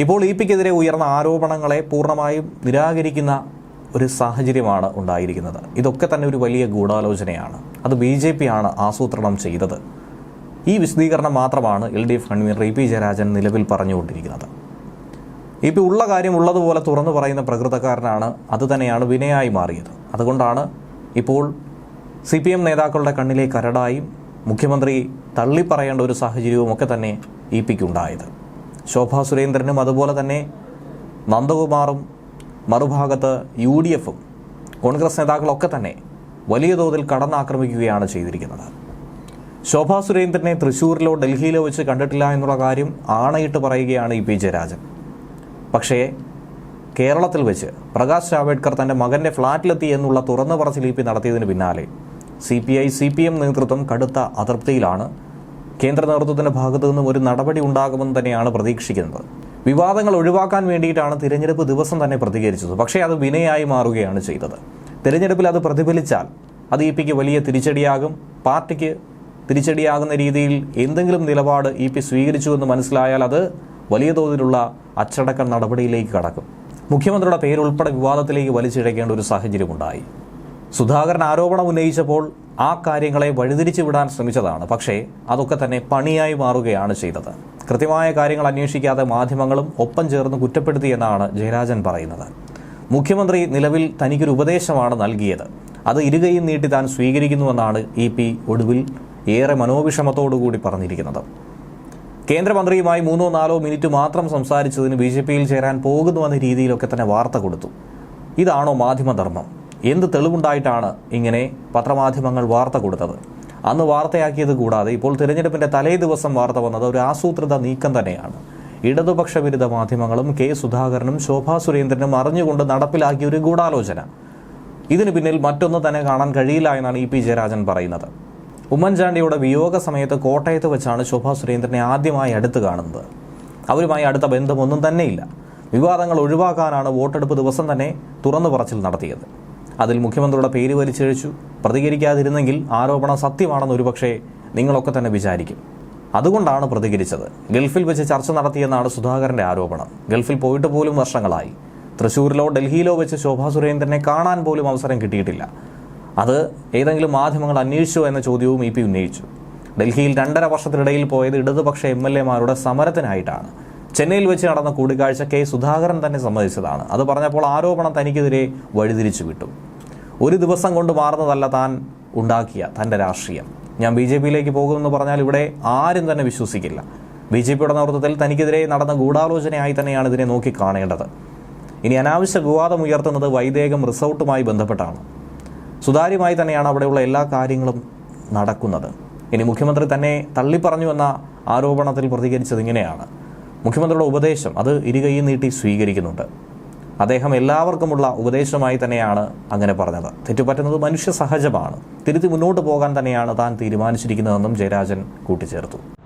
ഇപ്പോൾ ഇ പിക്കെതിരെ ഉയർന്ന ആരോപണങ്ങളെ പൂർണമായും നിരാകരിക്കുന്ന ഒരു സാഹചര്യമാണ് ഉണ്ടായിരിക്കുന്നത്. ഇതൊക്കെ തന്നെ ഒരു വലിയ ഗൂഢാലോചനയാണ്. അത് ബി ജെ പി ആണ് ആസൂത്രണം ചെയ്തത്. ഈ വിശദീകരണം മാത്രമാണ് L D F convener E P Jayarajan നിലവിൽ പറഞ്ഞുകൊണ്ടിരിക്കുന്നത്. ഇ പി ഉള്ള കാര്യം ഉള്ളതുപോലെ തുറന്നു പറയുന്ന പ്രകൃതക്കാരനാണ് അതുതന്നെയാണ് വിനയായി മാറിയത്. അതുകൊണ്ടാണ് ഇപ്പോൾ സി പി എം നേതാക്കളുടെ കണ്ണിലെ കരടായും മുഖ്യമന്ത്രി തള്ളിപ്പറയേണ്ട ഒരു സാഹചര്യവും ഒക്കെ തന്നെ ഇ പിക്കുണ്ടായത് ശോഭാ സുരേന്ദ്രനും അതുപോലെ തന്നെ നന്ദകുമാറും മറുഭാഗത്ത് യു ഡി എഫും കോൺഗ്രസ് നേതാക്കളൊക്കെ തന്നെ വലിയ തോതിൽ കടന്നാക്രമിക്കുകയാണ് ചെയ്തിരിക്കുന്നത്. ശോഭാ സുരേന്ദ്രനെ തൃശ്ശൂരിലോ ഡൽഹിയിലോ വെച്ച് കണ്ടിട്ടില്ല എന്നുള്ള കാര്യം ആണയിട്ട് പറയുകയാണ് ഇ പി ജയരാജൻ. പക്ഷേ കേരളത്തിൽ വെച്ച് പ്രകാശ് ജാവേഡ്കർ തന്റെ മകന്റെ ഫ്ളാറ്റിലെത്തി എന്നുള്ള തുറന്നു പറച്ചിൽ ഇ പി നടത്തിയതിന് പിന്നാലെ C P I C P M നേതൃത്വം കടുത്ത അതൃപ്തിയിലാണ് കേന്ദ്ര നേതൃത്വത്തിന്റെ ഭാഗത്തു നിന്നും ഒരു നടപടി ഉണ്ടാകുമെന്ന് തന്നെയാണ് പ്രതീക്ഷിക്കുന്നത്. വിവാദങ്ങൾ ഒഴിവാക്കാൻ വേണ്ടിയിട്ടാണ് തിരഞ്ഞെടുപ്പ് ദിവസം തന്നെ പ്രതികരിച്ചത്. പക്ഷേ അത് വിനയായി മാറുകയാണ് ചെയ്തത്. തിരഞ്ഞെടുപ്പിൽ അത് പ്രതിഫലിച്ചാൽ അത് ഇ പിക്ക് വലിയ തിരിച്ചടിയാകും. പാർട്ടിക്ക് തിരിച്ചടിയാകുന്ന രീതിയിൽ എന്തെങ്കിലും നിലപാട് ഇ പി സ്വീകരിച്ചുവെന്ന് മനസ്സിലായാൽ അത് വലിയ തോതിലുള്ള അച്ചടക്ക നടപടിയിലേക്ക് കടക്കും. മുഖ്യമന്ത്രിയുടെ പേരുൾപ്പെടെ വിവാദത്തിലേക്ക് വലിച്ചിഴക്കേണ്ട ഒരു സാഹചര്യമുണ്ടായി. സുധാകരൻ ആരോപണം ഉന്നയിച്ചപ്പോൾ ആ കാര്യങ്ങളെ വഴിതിരിച്ചു വിടാൻ ശ്രമിച്ചതാണ്. പക്ഷേ അതൊക്കെ തന്നെ പണിയായി മാറുകയാണ് ചെയ്തത്. കൃത്യമായ കാര്യങ്ങൾ അന്വേഷിക്കാതെ മാധ്യമങ്ങളും ഒപ്പം ചേർന്ന് കുറ്റപ്പെടുത്തിയെന്നാണ് ജയരാജൻ പറയുന്നത്. മുഖ്യമന്ത്രി നിലവിൽ തനിക്കൊരു ഉപദേശമാണ് നൽകിയത്. അത് ഇരുകയും നീട്ടി താൻ സ്വീകരിക്കുന്നുവെന്നാണ് ഇ പി ഒടുവിൽ ഏറെ മനോവിഷമത്തോടുകൂടി പറഞ്ഞിരിക്കുന്നത്. കേന്ദ്രമന്ത്രിയുമായി മൂന്നോ നാലോ മിനിറ്റ് മാത്രം സംസാരിച്ചതിന് ബി ജെ പിയിൽ ചേരാൻ പോകുന്നുവെന്ന രീതിയിലൊക്കെ തന്നെ വാർത്ത കൊടുത്തു. ഇതാണോ മാധ്യമധർമ്മം? എന്ത് തെളിവുണ്ടായിട്ടാണ് ഇങ്ങനെ പത്രമാധ്യമങ്ങൾ വാർത്ത കൊടുത്തത്? അന്ന് വാർത്തയാക്കിയത് കൂടാതെ ഇപ്പോൾ തിരഞ്ഞെടുപ്പിന്റെ തലേ ദിവസം വാർത്ത വന്നത് ഒരു ആസൂത്രിത നീക്കം തന്നെയാണ്. ഇടതുപക്ഷ വിരുദ്ധ മാധ്യമങ്ങളും കെ സുധാകരനും ശോഭാ സുരേന്ദ്രനും അറിഞ്ഞുകൊണ്ട് നടപ്പിലാക്കിയ ഒരു ഗൂഢാലോചന. ഇതിന് പിന്നിൽ മറ്റൊന്ന് തന്നെ കാണാൻ കഴിയില്ല എന്നാണ് ഇ പി ജയരാജൻ പറയുന്നത്. ഉമ്മൻചാണ്ടിയുടെ വിയോഗ സമയത്ത് കോട്ടയത്ത് വെച്ചാണ് ശോഭാ സുരേന്ദ്രനെ ആദ്യമായി അടുത്ത് കാണുന്നത്. അവരുമായി അടുത്ത ബന്ധമൊന്നും തന്നെയില്ല. വിവാദങ്ങൾ ഒഴിവാക്കാനാണ് വോട്ടെടുപ്പ് ദിവസം തന്നെ തുറന്നു പറച്ചിൽ നടത്തിയത്. അതിൽ മുഖ്യമന്ത്രിയുടെ പേര് വലിച്ചഴിച്ചു. പ്രതികരിക്കാതിരുന്നെങ്കിൽ ആരോപണം സത്യമാണെന്ന് ഒരുപക്ഷെ നിങ്ങളൊക്കെ തന്നെ വിചാരിക്കും. അതുകൊണ്ടാണ് പ്രതികരിച്ചത്. ഗൾഫിൽ വെച്ച് ചർച്ച നടത്തിയെന്നാണ് സുധാകരന്റെ ആരോപണം. ഗൾഫിൽ പോയിട്ട് പോലും വർഷങ്ങളായി. തൃശ്ശൂരിലോ ഡൽഹിയിലോ വെച്ച് ശോഭാ സുരേന്ദ്രനെ കാണാൻ പോലും അവസരം കിട്ടിയിട്ടില്ല. അത് ഏതെങ്കിലും മാധ്യമങ്ങൾ അന്വേഷിച്ചോ എന്ന ചോദ്യവും ഇ പി ഉന്നയിച്ചു. ഡൽഹിയിൽ രണ്ടര വർഷത്തിനിടയിൽ പോയത് ഇടതുപക്ഷ എം എൽ എമാരുടെ സമരത്തിനായിട്ടാണ്. ചെന്നൈയിൽ വെച്ച് നടന്ന കൂടിക്കാഴ്ച കെ സുധാകരൻ തന്നെ സമ്മതിച്ചതാണ്. അത് പറഞ്ഞപ്പോൾ ആരോപണം തനിക്കെതിരെ വഴിതിരിച്ചു വിട്ടു. ഒരു ദിവസം കൊണ്ട് മാറുന്നതല്ല താൻ ഉണ്ടാക്കിയ തന്റെ രാഷ്ട്രീയം. ഞാൻ ബി ജെ പിയിലേക്ക് പോകുമെന്ന് പറഞ്ഞാൽ ഇവിടെ ആരും തന്നെ വിശ്വസിക്കില്ല. ബി ജെ പിയുടെ നേതൃത്വത്തിൽ തനിക്കെതിരെ നടന്ന ഗൂഢാലോചനയായി തന്നെയാണ് ഇതിനെ നോക്കി കാണേണ്ടത് ഇനി അനാവശ്യ വിവാദം ഉയർത്തുന്നത് വൈദേകം റിസോർട്ടുമായി ബന്ധപ്പെട്ടാണ്. സുതാര്യമായി തന്നെയാണ് അവിടെയുള്ള എല്ലാ കാര്യങ്ങളും നടക്കുന്നത്. ഇനി മുഖ്യമന്ത്രി തന്നെ തള്ളിപ്പറഞ്ഞു എന്ന ആരോപണത്തിൽ പ്രതികരിച്ചത് ഇങ്ങനെയാണ്. മുഖ്യമന്ത്രിയുടെ ഉപദേശം അത് ഇരുകൈയും നീട്ടി സ്വീകരിക്കുന്നുണ്ട്. അദ്ദേഹം എല്ലാവർക്കുമുള്ള ഉപദേശമായി തന്നെയാണ് അങ്ങനെ പറഞ്ഞത്. തെറ്റുപറ്റുന്നത് മനുഷ്യ സഹജമാണ്. തിരുത്തി മുന്നോട്ട് പോകാൻ തന്നെയാണ് താൻ തീരുമാനിച്ചിരിക്കുന്നതെന്നും ജയരാജൻ കൂട്ടിച്ചേർത്തു.